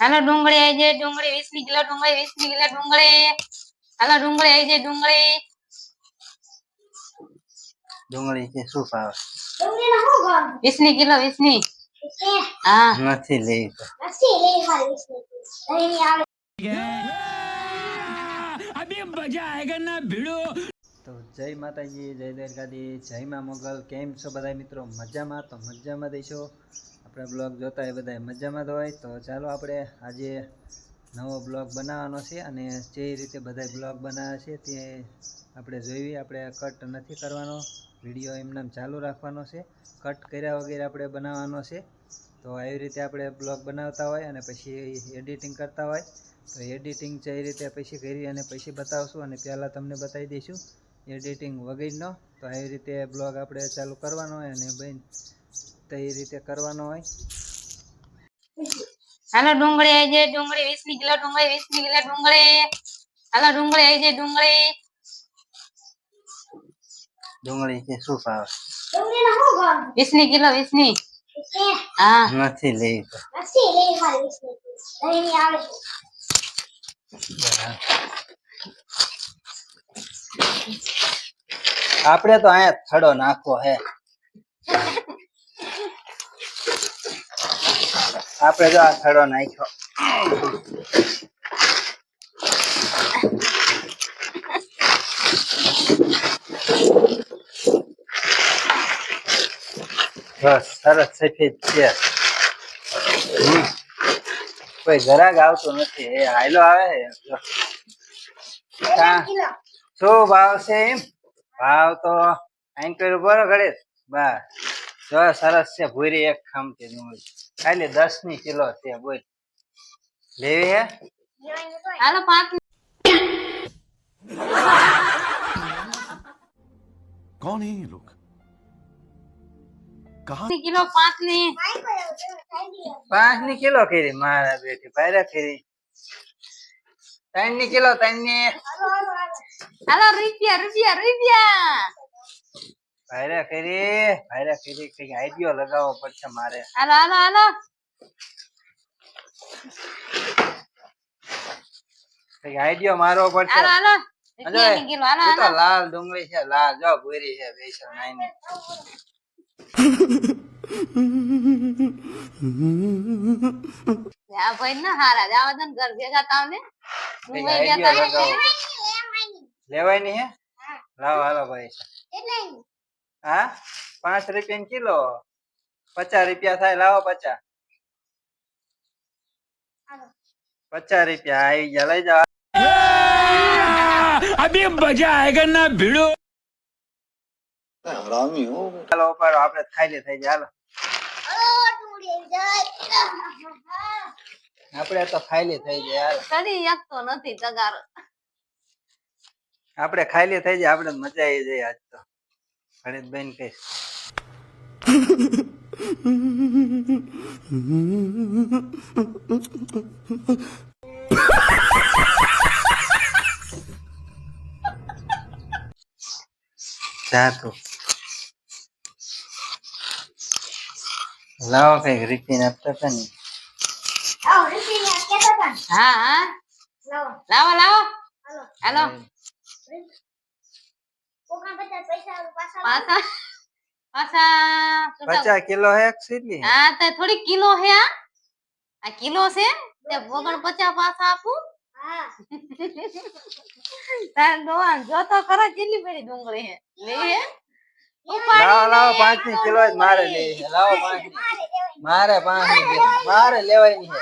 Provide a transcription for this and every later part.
હાલો ડુંગળી આઈ જાય ડુંગળી વીસની કિલો ડુંગળી વીસની કિલો ડુંગળી. હાલો ડુંગળી આવી જાય ડુંગળી. ડુંગળી કે શું ભાવ? વીસની કિલો વીસની. હા? નથી લેવી. તો નથી લેવી આવે. જય માતાજી જય દ્વારકાધી જય મા મોગલ. કેમ છો બધા મિત્રો? મજામાં? તો મજામાં દઈશો આપણે બ્લોગ જોતા એ બધા મજામાં જ હોય. તો ચાલો આપણે આજે નવો બ્લોગ બનાવવાનો છે અને જે રીતે બધા બ્લોગ બનાવે છે તે આપણે જોઈએ આપણે કટ નથી કરવાનો. વીડિયો એમનામ ચાલુ રાખવાનો છે. કટ કર્યા વગેરે આપણે બનાવવાનો છે. તો આવી રીતે આપણે બ્લોગ બનાવતા હોય અને પછી એડિટિંગ કરતા હોય. તો એડિટિંગ જે રીતે પછી કરી અને પછી બતાવશું અને પહેલાં તમને બતાવી દઈશું. એડિટિંગ વગેરેનો. તો આવી રીતે બ્લોગ આપણે ચાલુ કરવાનો હોય અને બેન તો એ રીતે કરવાનો હોય? હાલો ડુંગળી આઈ જાય ડુંગળી વીસની કિલો ડુંગળી વીસની કિલો ડુંગળી. હાલો ડુંગળી આવી જાય ડુંગળી. ડુંગળી કે શું ભાવ? વીસની વીસની કિલો વીસની હા. નથી લેવી. તો નથી આવે. આપણે તો અહીંયા થડો નાખવો હે. આપણે જો આ થડો નાખ્યો. બસ, સરસ સફેદ છે. કોઈ ઘરાક આવતું નથી. એ હાયલો આવે. શું ભાવ છે એમ? ભાવ તો આઈન કર્યું બરો ઘડે બસ. જો, સરસ છે. ભૂરી એક ખામતી ડુંગળી ખાલી દસ ની કિલો છે બોલ લેવી હે લેવાની તો હાલો પાંચ कौन है ये लोग कहा ની કિલો પાંચ ની માઈ કોઈ એવું ખાઈ ગયો પાંચ ની કિલો કરી મારા બેટી ભાઈરા કરી ત્રણ ની કિલો ત્રણ ની હાલો હાલો હાલો હાલો રૂપિયા રૂપિયા રૂપિયા ભાઈરા કરી ભાઈરા કરી કઈ આઈડિયો લગાવવો પડશે મારે. હાલો હાલો હાલો. કઈ આઈડિયો મારવો પડશે? તો હાલો. લાલ ડુંગળી છે લાલ. જો ભૂરી છે લેવાય નહીં હે. લાવો હાલો ભાઈ. એટલે હા? પાંચ રૂપિયા કિલો? પચાસ રૂપિયા થાય લાવો પચાસ. પચાસ રૂપિયા આવી ગયા લઈ જાઓ. અભી મજા ચાલો પર આપણે ખાઈ લે થઈ જાય આપડે તો ખાઈ લે થઈ જાય એક તો નથી તગારો. આપણે ખાઈ લે જાય આપણે મજા આવી જાય આજ તો. હરિતબેન કઈ જા તું લાવો કંઈક રીપીને આપતા હતા ને આવો રીસીને કેતા હતા ને. હા હા લાવો લાવો લાવો હાલો હાલો કોકના પચાસ પૈસા પાછા પાછા પચાસ કિલો હે સીધી? હા તો થોડી કિલો હે આ આ કિલો છે? તે વગણ પચાસ આપું. પાંચ મારે લાવો પાંચ મારે પાંચ મારે લેવાની. હે.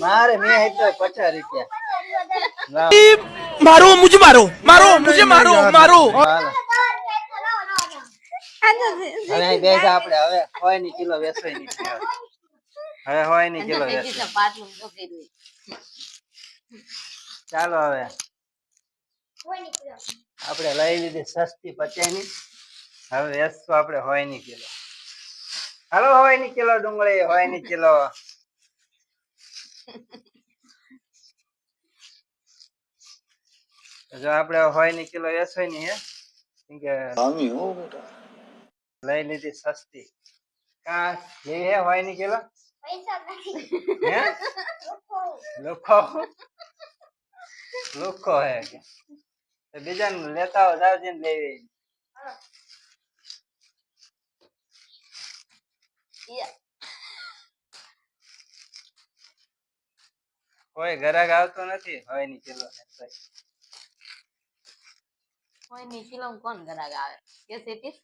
મારે મેં પચાસ રૂપિયા. મારો મુજબ મારો. મારો મુજે મારો મારો. ચાલો હવે. આપણે લઈ લીધી સસ્તી પચાની હવે વેસવું આપણે હોયની કિલો. હાલો હોયની કિલો ડુંગળી હોયની કિલો. જો આપડે હોયની કિલો વેસોયની હે કે હો બેટા. લઈ લીધી સસ્તી. કા હે હોયની કિલો? પૈસા નથી હે? લોકો લુખો હે તો બીજા ને લેતા હો જાવજે ને લેવી. કોઈ ઘરાક આવતો નથી? હોયની કિલો હોયની કિલો કોણ ગરાગ આવે? કે સેતી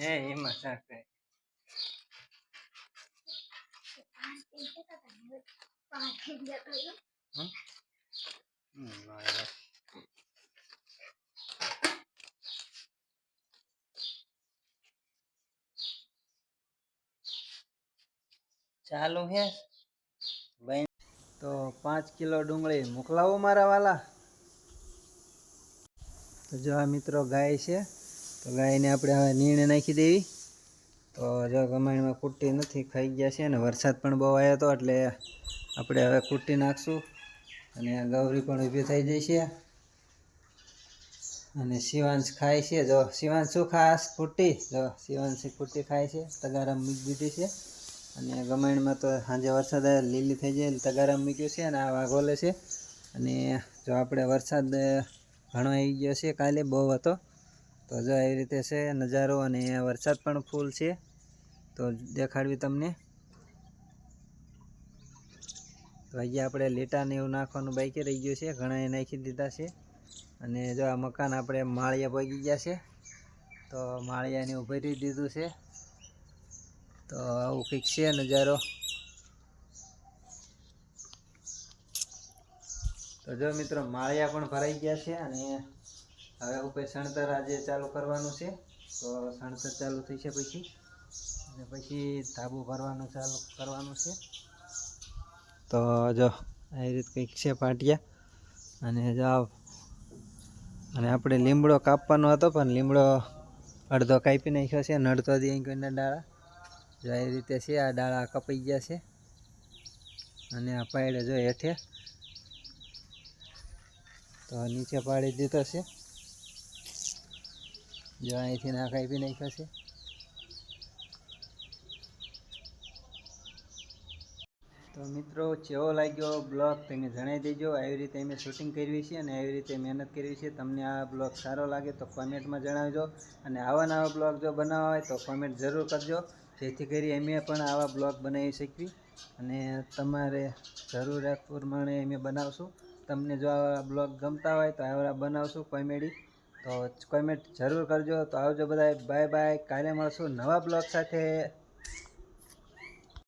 હે એમાં ચાકે પાંચ જગ્યા કર્યું ચાલુ હે? ભાઈ તો પાંચ કિલો ડુંગળી મોકલાવો મારા વાલા. તો જો આ મિત્રો ગાય છે તો ગાયને આપણે હવે નીણે નાખી દેવી. તો જો કમાણીમાં કુટ્ટી નથી, ખાઈ ગયા છે અને વરસાદ પણ બહુ આવ્યો હતો એટલે આપણે હવે કુટ્ટી નાખશું. અને ગૌરી પણ ઊભી થઈ જાય છે. અને શિવાંશ ખાય છે. જો, શિવાંશ શું ખાસ? કુટ્ટી? જો, શિવાંશ કુટ્ટી ખાય છે. તગારામ મૂકી દીધી છે. અને ગમાણમાં તો સાંજે વરસાદ લીલી થઈ જાય તગારામ મૂક્યું છે અને આ વાઘોલે છે. અને જો આપણે વરસાદ ઘણો આવી ગયો છે, કાલે બહુ હતો. તો જો એવી રીતે છે, નજારો અને અહીંયા વરસાદ પણ ફૂલ છે. તો દેખાડવી તમને. તો અહીંયા આપણે લેટાને એવું નાખવાનું બાકી રહી ગયું છે. ઘણા એ નાખી દીધા છે. અને જો આ મકાન આપણે માળિયા પગી ગયા છે. તો માળિયાને ઉભરી દીધું છે. તો આવું કંઈક છે નજારો. તો જો મિત્રો, માળિયા પણ ભરાઈ ગયા છે અને હવે ઉપર સણતર આજે ચાલુ કરવાનું છે. તો સણતર ચાલુ થઈ છે પછી. અને પછી ધાબુ ભરવાનું ચાલુ કરવાનું છે. તો જો આવી રીતે કંઈક છે પાટિયા. અને જો અને આપણે લીમડો કાપવાનો હતો, પણ લીમડો અડધો કાપી નાખ્યો છે નડતો દી અહીં કોઈના ડાળા જો એ રીતે છે, આ ડાળા કપાઈ ગયા છે. અને આ પાડે જો હેઠે. તો નીચે પાડી દીધો છે. જો અહીંથી ના કાપી નહીં છે. તો મિત્રો, કેવો લાગ્યો બ્લોગ તમે જણાવી દેજો. આવી રીતે અમે શૂટિંગ કરવી છે અને આવી રીતે મહેનત કરવી છે. તમને આ બ્લોગ સારો લાગે તો કોમેન્ટમાં જણાવજો. અને આવા નવા બ્લોગ જો બનાવવા હોય તો કોમેન્ટ જરૂર કરજો. જેથી કરી અમે પણ આવા બ્લોગ બનાવી શકીએ. અને તમારે જરૂરિયાત પ્રમાણે અમે બનાવશું. તમને જો આવા બ્લોગ ગમતા હોય તો આવા બનાવશું કોમેડી. તો કોમેન્ટ જરૂર કરજો. તો આવજો બધા બાય બાય. કાલે મળશું નવા બ્લોગ સાથે.